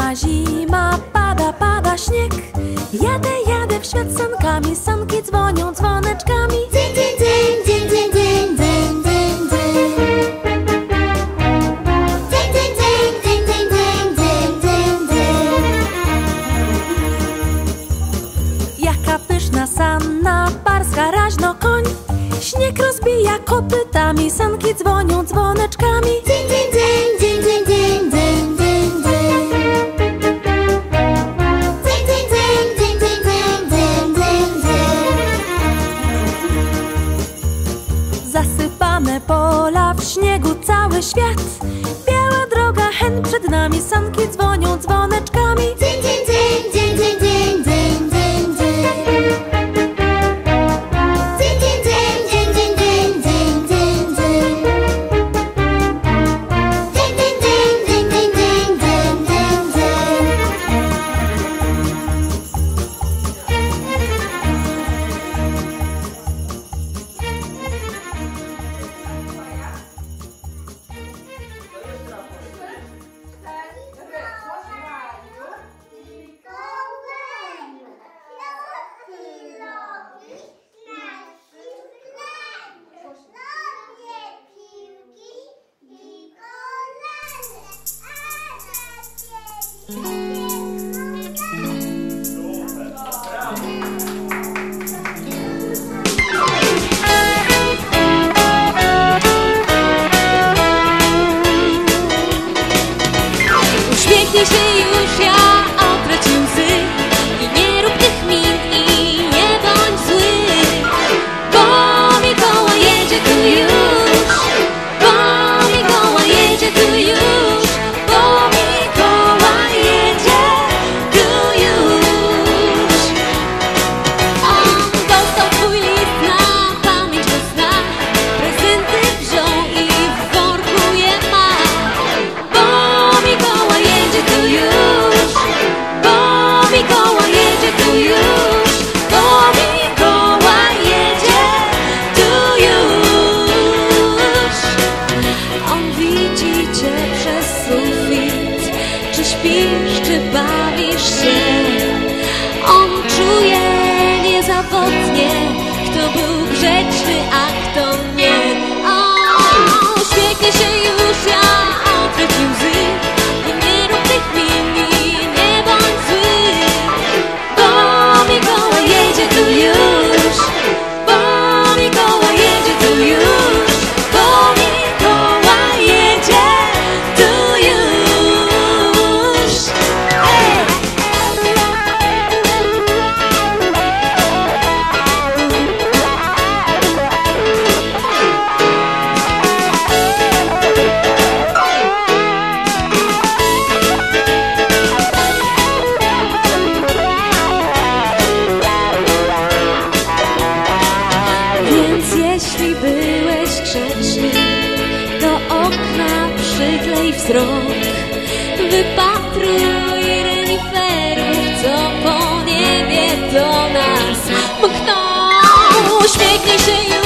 zima, zima, pada, pada śnieg Jadę, jadę w świat sankami, sanki dzwonią dzwoneczkami Dzyń, dzyń, dzyń, dzyń, dzyń, dzyń, dzyń, dzyń, dzyń Dzyń, dzyń, dzyń, dzyń, dzyń, dzyń, dzyń, dzyń, dzyń Jaka pyszna sanna, barska raźno koń Śnieg rozbija kopytami, sanki dzwonią dzwoneczkami cały świat Música się. On czuje niezawodnie Kto był grzeczny, a wzrok. Wypatruj reniferów, co po niebie do nas. Mkną Uśmiechnij się